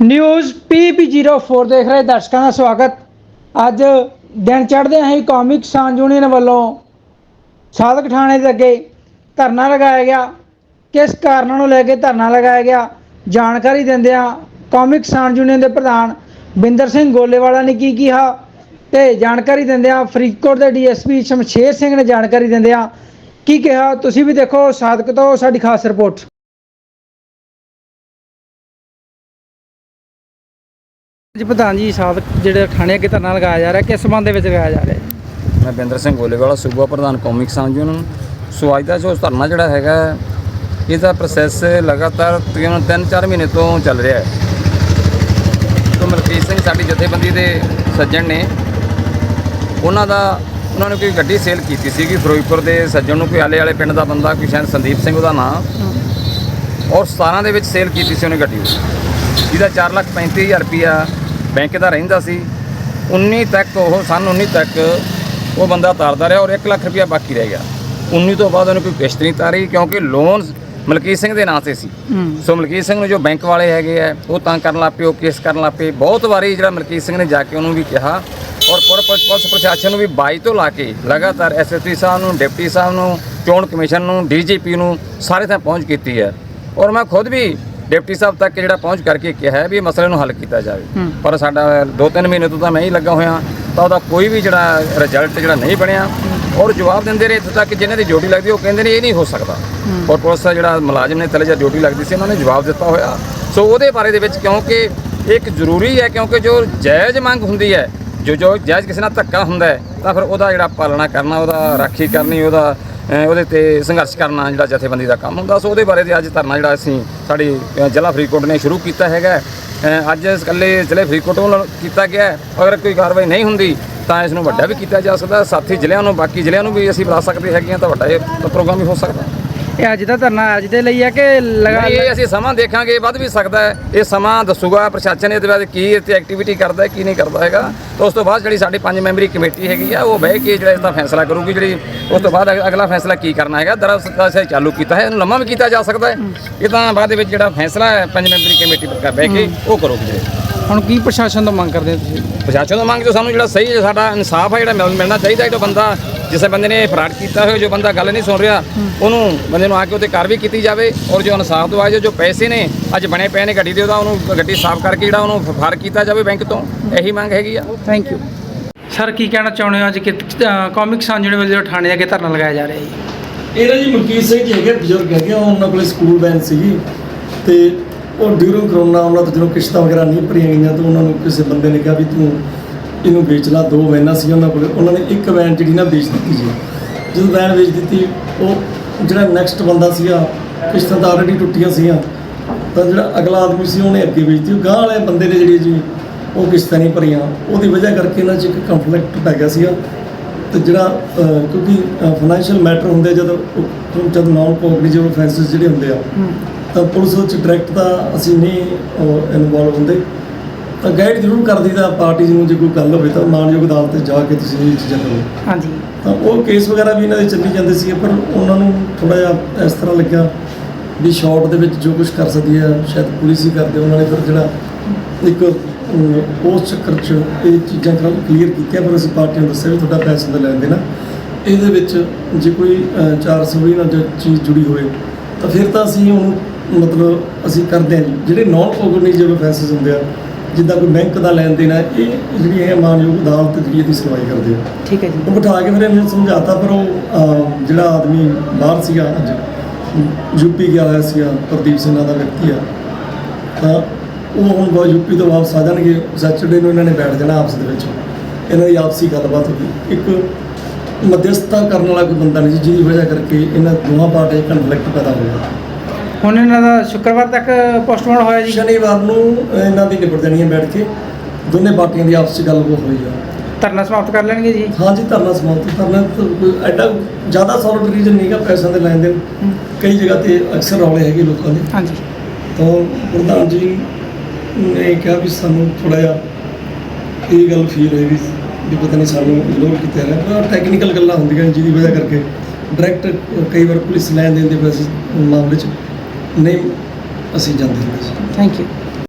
News PB04 ਦੇਖ ਰਹੇ ਦਰਸ਼ਕਾਂ ਦਾ ਸਵਾਗਤ। ਅੱਜ ਦਿਨ ਚੜ੍ਹਦੇ ਹੀ ਕਾਮਿਕ ਕਿਸਾਨ ਯੂਨੀਅਨ ਵੱਲੋਂ ਸਾਧਕ ਥਾਣੇ ਦੇ ਅੱਗੇ ਧਰਨਾ ਲਗਾਇਆ ਗਿਆ। ਕਿਸ ਕਾਰਨਾਂ ਨੂੰ ਲੈ ਕੇ ਧਰਨਾ ਲਗਾਇਆ ਗਿਆ, ਜਾਣਕਾਰੀ ਦਿੰਦਿਆਂ ਕਾਮਿਕ ਕਿਸਾਨ ਯੂਨੀਅਨ ਦੇ ਪ੍ਰਧਾਨ ਬਿੰਦਰ ਸਿੰਘ ਗੋਲੇਵਾਲਾ ਨੇ ਕੀ ਕਿਹਾ ਤੇ ਜਾਣਕਾਰੀ ਦਿੰਦਿਆਂ ਫਰੀਦਕੋਟ ਦੇ ਡੀਐਸਪੀ ਸ਼ਮਸ਼ੇਰ ਸਿੰਘ ਨੇ ਜਾਣਕਾਰੀ ਦਿੰਦਿਆਂ ਕੀ ਕਿਹਾ। ਤੁਸੀਂ ਵੀ ਦੇਖੋ ਸਾਧਕ ਤੋਂ ਸਾਡੀ ਖਾਸ ਰਿਪੋਰਟ। ਜੀ ਪ੍ਰਧਾਨ ਜੀ ਸਾਧਕ ਜਿਹੜੇ ਥਾਣੇ ਅੱਗੇ ਧਰਨਾ ਲਗਾਇਆ ਜਾ ਰਿਹਾ ਕਿਸ ਸੰਬੰਧ ਦੇ ਵਿੱਚ ਲਗਾਇਆ ਜਾ ਰਿਹਾ ਜੀ? ਮੈਂ ਬਿੰਦਰ ਸਿੰਘ ਗੋਲੇਵਾਲਾ ਸੂਬਾ ਪ੍ਰਧਾਨ ਕੌਮੀ ਕਿਸਾਨ ਯੂਨੀਅਨ। ਸੋ ਅੱਜ ਦਾ ਜੋ ਧਰਨਾ ਜਿਹੜਾ ਹੈਗਾ ਇਹਦਾ ਪ੍ਰੋਸੈਸ ਲਗਾਤਾਰ ਤਕਰੀਬਨ 3-4 ਮਹੀਨੇ ਤੋਂ ਚੱਲ ਰਿਹਾ ਹੈ। ਤੋਂ ਮਲਕੀਤ ਸਿੰਘ ਸਾਡੀ ਜਥੇਬੰਦੀ ਦੇ ਸੱਜਣ ਨੇ ਉਹਨਾਂ ਦਾ ਉਹਨਾਂ ਨੇ ਕੋਈ ਗੱਡੀ ਸੇਲ ਕੀਤੀ ਸੀਗੀ ਫਿਰੋਜ਼ਪੁਰ ਦੇ ਸੱਜਣ ਨੂੰ ਕੋਈ ਆਲੇ ਵਾਲੇ ਪਿੰਡ ਦਾ ਬੰਦਾ ਕੋਈ ਸ਼ਾਇਦ ਸੰਦੀਪ ਸਿੰਘ ਉਹਦਾ ਨਾਮ ਔਰ 17 ਦੇ ਵਿੱਚ ਸੇਲ ਕੀਤੀ ਸੀ ਉਹਨੇ ਗੱਡੀ। ਜਿਹਦਾ 435000 ਰੁਪਿਆ ਬੈਂਕ ਦਾ ਰਹਿੰਦਾ ਸੀ 19 ਤੱਕ ਉਹ ਸਨ 19 ਤੱਕ ਉਹ ਬੰਦਾ ਤਾਰਦਾ ਰਿਹਾ ਔਰ 1 ਲੱਖ ਰੁਪਿਆ ਬਾਕੀ ਰਹਿ ਗਿਆ। 19 ਤੋਂ ਬਾਅਦ ਉਹਨੇ ਕੋਈ ਕਿਸ਼ਤ ਨਹੀਂ ਤਾਰੀ ਕਿਉਂਕਿ ਲੋਨ ਮਲਕੀਤ ਸਿੰਘ ਦੇ ਨਾਂ ਤੇ ਸੀ। ਸੋ ਮਲਕੀਤ ਸਿੰਘ ਨੂੰ ਜੋ ਬੈਂਕ ਵਾਲੇ ਹੈਗੇ ਆ ਉਹ ਤੰਗ ਕਰਨ ਲੱਗ ਪਏ ਉਹ ਕੇਸ ਕਰਨ ਲੱਗ ਪਏ। ਬਹੁਤ ਵਾਰੀ ਜਿਹੜਾ ਮਲਕੀਤ ਸਿੰਘ ਨੇ ਜਾ ਕੇ ਉਹਨੂੰ ਵੀ ਕਿਹਾ ਔਰ ਪੁਲਿਸ ਪ੍ਰਸ਼ਾਸਨ ਨੂੰ ਵੀ 22 ਤੋਂ ਲਾ ਕੇ ਲਗਾਤਾਰ ਐਸਐਸਪੀ ਸਾਹਿਬ ਨੂੰ ਡਿਪਟੀ ਸਾਹਿਬ ਨੂੰ ਚੋਣ ਕਮਿਸ਼ਨ ਨੂੰ ਡੀਜੀਪੀ ਨੂੰ ਸਾਰੇ ਥਾਂ ਪਹੁੰਚ ਕੀਤੀ ਹੈ। ਔਰ ਮੈਂ ਖੁਦ ਵੀ ਡਿਪਟੀ ਸਾਹਿਬ ਤੱਕ ਜਿਹੜਾ ਪਹੁੰਚ ਕਰਕੇ ਕਿਹਾ ਹੈ ਵੀ ਇਹ ਮਸਲੇ ਨੂੰ ਹੱਲ ਕੀਤਾ ਜਾਵੇ। ਪਰ ਸਾਡਾ 2-3 ਮਹੀਨੇ ਤੋਂ ਤਾਂ ਮੈਂ ਹੀ ਲੱਗਾ ਹੋਇਆ ਤਾਂ ਉਹਦਾ ਕੋਈ ਵੀ ਜਿਹੜਾ ਰਿਜ਼ਲਟ ਜਿਹੜਾ ਨਹੀਂ ਬਣਿਆ। ਔਰ ਜਵਾਬ ਦਿੰਦੇ ਰਹੇ ਇੱਥੋਂ ਤੱਕ ਜਿਨ੍ਹਾਂ ਦੀ ਡਿਊਟੀ ਲੱਗਦੀ ਉਹ ਕਹਿੰਦੇ ਨੇ ਇਹ ਨਹੀਂ ਹੋ ਸਕਦਾ। ਔਰ ਪੁਲਿਸ ਦਾ ਜਿਹੜਾ ਮੁਲਾਜ਼ਮ ਨੇ ਤਲੇ ਜਾਂ ਡਿਊਟੀ ਲੱਗਦੀ ਸੀ ਉਹਨਾਂ ਨੇ ਜਵਾਬ ਦਿੱਤਾ ਹੋਇਆ। ਸੋ ਉਹਦੇ ਬਾਰੇ ਦੇ ਵਿੱਚ ਕਿਉਂਕਿ ਇੱਕ ਜ਼ਰੂਰੀ ਹੈ ਕਿਉਂਕਿ ਜੋ ਜਾਇਜ਼ ਮੰਗ ਹੁੰਦੀ ਹੈ ਜੋ ਜੋ ਜਾਇਜ਼ ਕਿਸੇ ਨਾਲ ਧੱਕਾ ਹੁੰਦਾ ਤਾਂ ਫਿਰ ਉਹਦਾ ਜਿਹੜਾ ਪਾਲਣਾ ਕਰਨਾ ਉਹਦਾ ਰਾਖੀ ਕਰਨੀ ਉਹਦਾ ਉਹਦੇ ਤੇ ਸੰਘਰਸ਼ ਕਰਨਾ ਜਿਹੜਾ ਜਥੇਬੰਦੀ ਦਾ ਕੰਮ ਹੁੰਦਾ, ਸੋ ਉਹਦੇ ਬਾਰੇ ਤੇ ਅੱਜ ਧਰਨਾ ਜਿਹੜਾ ਅਸੀਂ ਸਾਡੀ ਜ਼ਿਲ੍ਹਾ ਫਰੀਦਕੋਟ ਨੇ ਸ਼ੁਰੂ ਕੀਤਾ ਹੈਗਾ। ਅੱਜ ਇਕੱਲੇ ਜ਼ਿਲ੍ਹੇ ਫਰੀਦਕੋਟ ਵੱਲੋਂ ਕੀਤਾ ਗਿਆ ਅਗਰ ਕੋਈ ਕਾਰਵਾਈ ਨਹੀਂ ਹੁੰਦੀ, ਤਾਂ ਇਸ ਨੂੰ ਵੱਡਾ ਵੀ ਕੀਤਾ ਜਾ ਸਕਦਾ। ਸਾਥੀ ਜ਼ਿਲ੍ਹਿਆਂ ਨੂੰ, ਬਾਕੀ ਜ਼ਿਲ੍ਹਿਆਂ ਨੂੰ ਵੀ ਅਸੀਂ ਬੁਲਾ ਸਕਦੇ ਹੈਗੇ ਹਾਂ, ਤਾਂ ਵੱਡਾ ਇਹ ਪ੍ਰੋਗਰਾਮ ਵੀ ਹੋ ਸਕਦਾ। ਇਹ ਅੱਜ ਦਾ ਧਰਨਾ ਅੱਜ ਦੇ ਲਈ ਹੈ ਕਿ ਲਗਾ ਇਹ ਅਸੀਂ ਸਮਾਂ ਦੇਖਾਂਗੇ, ਵੱਧ ਵੀ ਸਕਦਾ ਹੈ। ਇਹ ਸਮਾਂ ਦੱਸੂਗਾ ਪ੍ਰਸ਼ਾਸਨ ਇਹਦੇ ਬਾਰੇ ਕੀ ਇੱਥੇ ਐਕਟੀਵਿਟੀ ਕਰਦਾ ਹੈ, ਕੀ ਨਹੀਂ ਕਰਦਾ ਹੈਗਾ। ਤਾਂ ਉਸ ਤੋਂ ਬਾਅਦ ਜਿਹੜੀ ਸਾਡੀ ਪੰਜ ਮੈਂਬਰੀ ਕਮੇਟੀ ਹੈਗੀ ਆ, ਉਹ ਬਹਿ ਕੇ ਜਿਹੜਾ ਇਸ ਦਾ ਫੈਸਲਾ ਕਰੂਗੀ, ਜਿਹੜੀ ਉਸ ਤੋਂ ਬਾਅਦ ਅਗ- ਅਗਲਾ ਫੈਸਲਾ ਕੀ ਕਰਨਾ ਹੈਗਾ, ਦਰਅਸਲ ਅਸੀਂ ਚਾਲੂ ਕੀਤਾ ਹੈ, ਇਹਨੂੰ ਲੰਮਾ ਵੀ ਕੀਤਾ ਜਾ ਸਕਦਾ ਹੈ। ਇਹ ਤਾਂ ਬਾਅਦ ਵਿੱਚ ਜਿਹੜਾ ਫੈਸਲਾ ਹੈ, ਪੰਜ ਮੈਂਬਰੀ ਕਮੇਟੀ ਪਰ ਬਹਿ ਕੇ ਉਹ ਕਰੂਗੀ। ਜਿਹੜੇ ਹੁਣ ਕੀ ਪ੍ਰਸ਼ਾਸਨ ਤੋਂ ਮੰਗ ਕਰਦੇ ਹੋ ਤੁਸੀਂ? ਪ੍ਰਸ਼ਾਸਨ ਤੋਂ ਮੰਗ ਜੋ ਸਾਨੂੰ ਜਿਹੜਾ ਸਹੀ ਹੈ, ਸਾਡਾ ਇਨਸਾਫ ਹੈ ਜਿਹੜਾ ਮਿਲ- ਮਿਲਣਾ ਚਾਹੀਦਾ ਹੈ ਜੋ ਬੰਦਾ ਜਿਸ ਬੰਦੇ ਨੇ ਫਰਾਡ ਕੀਤਾ ਹੋਇਆ ਜੋ ਬੰਦਾ ਗੱਲ ਨਹੀਂ ਸੁਣ ਰਿਹਾ ਉਹਨੂੰ ਬੰਦੇ ਨੂੰ ਆ ਕੇ ਉਹਤੇ ਕਾਰਵਾਈ ਕੀਤੀ ਜਾਵੇ ਔਰ ਜੋ ਇਨਸਾਫ ਦਵਾਇਆ ਜੋ ਪੈਸੇ ਨੇ ਅੱਜ ਬਣੇ ਪਏ ਨੇ ਗੱਡੀ ਦੇ ਉਹਦਾ ਉਹਨੂੰ ਗੱਡੀ ਸਾਫ਼ ਕਰਕੇ ਜਿਹੜਾ ਉਹਨੂੰ ਫਾਰ ਕੀਤਾ ਜਾਵੇ ਬੈਂਕ ਤੋਂ ਇਹੀ ਮੰਗ ਹੈਗੀ ਆ। ਥੈਂਕ ਯੂ ਸਰ ਕੀ ਕਹਿਣਾ ਚਾਹੁੰਦੇ ਹੋ ਅੱਜ ਕਿ ਕਾਮਿਕ ਸਾਂਝ ਯੂਨੀਵਰਸਿਟੀ ਥਾਣੇ ਅੱਗੇ ਧਰਨਾ ਲਗਾਇਆ ਜਾ ਰਿਹਾ ਜੀ ਇਹਦਾ ਜੀ ਮਲਕੀਤ ਸਿੰਘ ਜੀ ਹੈਗੇ ਬਜ਼ੁਰਗ ਹੈਗੇ ਆ, ਉਹਨਾਂ ਕੋਲੇ ਸਕੂਲ ਵੈਨ ਸੀਗੀ ਤੇ ਉਹ ਡਿਊਰਿੰਗ ਕਰੋਨਾ ਉਹਨਾਂ ਤੋਂ ਜਦੋਂ ਕਿਸ਼ਤਾਂ ਵਗੈਰਾ ਨਹੀਂ ਭਰੀਆਂ ਗਈਆਂ ਤਾਂ ਉਹਨਾਂ ਨੂੰ ਕਿਸੇ ਬੰਦੇ ਨੇ ਕਿਹਾ ਵੀ ਤੂੰ ਇਹਨੂੰ ਵੇਚ ਲਾ, ਦੋ ਵੈਨਾਂ ਸੀ ਉਹਨਾਂ ਕੋਲ। ਉਹਨਾਂ ਨੇ ਇੱਕ ਵੈਨ ਜਿਹੜੀ ਨਾ ਵੇਚ ਦਿੱਤੀ ਜੀ। ਜਦੋਂ ਵੈਨ ਵੇਚ ਦਿੱਤੀ, ਉਹ ਜਿਹੜਾ ਨੈਕਸਟ ਬੰਦਾ ਸੀਗਾ, ਕਿਸ਼ਤਾਂ ਤਾਂ ਆਲਰੇਡੀ ਟੁੱਟੀਆਂ ਸੀਗੀਆਂ ਤਾਂ ਜਿਹੜਾ ਅਗਲਾ ਆਦਮੀ ਸੀ, ਉਹਨੇ ਅੱਗੇ ਵੇਚਤੀ ਉਹ ਗਾਂਹ ਵਾਲੇ ਬੰਦੇ ਨੇ ਜਿਹੜੀ ਜੀ, ਉਹ ਕਿਸ਼ਤਾਂ ਨਹੀਂ ਭਰੀਆਂ। ਉਹਦੀ ਵਜ੍ਹਾ ਕਰਕੇ ਇਹਨਾਂ 'ਚ ਇੱਕ ਕੰਫਲਿਕਟ ਪੈ ਗਿਆ ਸੀਗਾ। ਤੇ ਜਿਹੜਾ ਕਿਉਂਕਿ ਫਾਈਨੈਂਸ਼ੀਅਲ ਮੈਟਰ ਹੁੰਦੇ ਜਦੋਂ ਉਹ- ਜਦ ਨਾਨ ਕੋਆਪਰੇਟਿਵ ਆਫੈਂਸਸ ਜਿਹੜੇ ਹੁੰਦੇ ਆ ਤਾਂ ਪੁਲਿਸ ਵਿੱਚ ਡਾਇਰੈਕਟ ਤਾਂ ਅਸੀਂ ਨਹੀਂ ਇਨਵੋਲਵ ਹੁੰਦੇ। ਤਾਂ ਗਾਈਡ ਜ਼ਰੂਰ ਕਰ ਦਈਦਾ ਪਾਰਟੀਜ਼ ਨੂੰ ਜੇ ਕੋਈ ਗੱਲ ਹੋਵੇ ਤਾਂ ਮਾਨਯੋਗ ਅਦਾਲਤ ਤੇ ਜਾ ਕੇ ਤੁਸੀਂ ਇਹ ਚੀਜ਼ਾਂ ਕਰੋ। ਹਾਂਜੀ। ਤਾਂ ਉਹ ਕੇਸ ਵਗੈਰਾ ਵੀ ਇਹਨਾਂ ਦੇ ਚੱਲੀ ਜਾਂਦੇ ਸੀਗੇ ਪਰ ਉਹਨਾਂ ਨੂੰ ਥੋੜਾ ਜਿਹਾ ਇਸ ਤਰ੍ਹਾਂ ਲੱਗਿਆ ਵੀ ਸ਼ਾਰਟ ਦੇ ਵਿੱਚ ਜੋ ਕੁਝ ਕਰ ਸਕਦੀ ਹੈ ਸ਼ਾਇਦ ਪੁਲਿਸ ਹੀ ਕਰਦੇ ਉਹਨਾਂ ਨੇ ਫਿਰ ਜਿਹੜਾ ਇੱਕ ਉਸ ਚੱਕਰ 'ਚ ਇਹ ਚੀਜ਼ਾਂ ਕਲੀਅਰ ਕੀਤੀਆਂ ਪਰ ਅਸੀਂ ਪਾਰਟੀਆਂ ਨੂੰ ਦੱਸਿਆ ਵੀ ਤੁਹਾਡਾ ਪੈਸੇ ਦਾ ਲੈਣ ਦੇਣਾ। ਇਹਦੇ ਵਿੱਚ ਜੇ ਕੋਈ ਅ, 420 ਨਾਲ ਜੋ ਚੀਜ਼ ਜੁੜੀ ਹੋਵੇ ਤਾਂ ਫਿਰ ਤਾਂ ਅਸੀਂ ਉਹਨੂੰ ਮਤਲਬ ਅਸੀਂ ਕਰਦੇ ਹਾਂ। ਜਿਹੜੇ ਨਾਨ ਕੋਗਨੀਟਿਵ ਆਫੈਂਸਸ ਹੁੰਦੇ ਆ ਜਿੱਦਾਂ ਕੋਈ ਬੈਂਕ ਦਾ ਲੈਣ ਦੇਣ ਹੈ ਇਹ ਜਿਹੜੀ ਹੈ ਮਾਨਯੋਗ ਅਦਾਲਤ ਜਿਹੜੀ ਇਹਦੀ ਸੁਣਵਾਈ ਕਰਦੇ ਆ। ਠੀਕ ਹੈ ਜੀ। ਉਹ ਬਿਠਾ ਕੇ ਫਿਰ ਇਹਨੂੰ ਸਮਝਾਤਾ ਪਰ ਉਹ ਜਿਹੜਾ ਆਦਮੀ ਬਾਹਰ ਸੀਗਾ ਅੱਜ ਯੂਪੀ ਗਿਆ ਹੋਇਆ ਸੀਗਾ ਪ੍ਰਦੀਪ ਸਿੰਘ ਨਾਂ ਦਾ ਵਿਅਕਤੀ ਆ ਤਾਂ ਉਹ ਹੁਣ ਬਹੁਤ ਯੂਪੀ ਤੋਂ ਵਾਪਸ ਆ ਜਾਣਗੇ। ਸੈਚਰਡੇ ਨੂੰ ਇਹਨਾਂ ਨੇ ਬੈਠ ਜਾਣਾ ਆਪਸ ਦੇ ਵਿੱਚ। ਇਹਨਾਂ ਦੀ ਆਪਸੀ ਗੱਲਬਾਤ ਹੋ ਗਈ। ਇੱਕ ਮਧਿਅਸਥਤਾ ਕਰਨ ਵਾਲਾ ਕੋਈ ਬੰਦਾ ਨਹੀਂ ਜਿਹਦੀ ਵਜ੍ਹਾ ਕਰਕੇ ਇਹਨਾਂ ਦੋਵਾਂ ਪਾਰਟੀਆਂ 'ਚ ਕਨਫਲਿਕਟ ਪੈਦਾ ਹੋਇਆ। ਹੁਣ ਇਹਨਾਂ ਦਾ ਸ਼ੁੱਕਰਵਾਰ ਤੱਕ ਪੋਸਟਮਾਰਟਮ ਹੋਇਆ ਜੀ। ਸ਼ਨੀਵਾਰ ਨੂੰ ਇਹਨਾਂ ਦੀ ਨਿਬੜ ਜਾਣੀ ਹੈ ਬੈਠ ਕੇ। ਦੋਨੇ ਪਾਰਟੀਆਂ ਦੀ ਆਪਸ 'ਚ ਗੱਲਬਾਤ ਹੋਈ ਆ। ਧਰਨਾ ਸਮਾਪਤ ਕਰ ਲੈਣਗੇ ਜੀ। ਹਾਂ ਜੀ ਧਰਨਾ ਸਮਾਪਤ। ਕਰਨਾ ਤਾਂ ਕੋਈ ਐਡਾ ਜ਼ਿਆਦਾ ਸੌਲਿਡ ਰੀਜ਼ਨ ਨਹੀਂਗਾ ਪੈਸਿਆਂ ਦੇ ਲੈਣ ਦੇਣ। ਕਈ ਜਗ੍ਹਾ ਤੇ ਅਕਸਰ ਰੌਲੇ ਹੈਗੇ ਲੋਕਾਂ ਦੇ। ਹਾਂਜੀ। ਤਾਂ ਪ੍ਰਧਾਨ ਜੀ ਨੇ ਕਿਹਾ ਵੀ ਸਾਨੂੰ ਥੋੜਾ ਜਿਹਾ ਇਹ ਗੱਲ ਫੀਲ ਹੋਈ ਵੀ ਵੀ ਪਤਾ ਨਹੀਂ ਸਾਨੂੰ ਇਗਨੋਰ ਕੀਤਾ ਰਿਹਾ ਪਰ ਟੈਕਨੀਕਲ ਗੱਲਾਂ ਹੁੰਦੀਆਂ ਜਿਹਦੀ ਵਜ੍ਹਾ ਕਰਕੇ। ਡਾਇਰੈਕਟ ਕਈ ਵਾਰ ਪੁਲਿਸ ਲੈਣ ਦੇਣ ਦੇ ਵੈਸੇ ਮਾਮਲੇ 'ਚ ਨਹੀਂ ਅਸੀਂ ਜਾਂਦੇ ਹੁੰਦੇ ਸੀ ਥੈਂਕ ਯੂ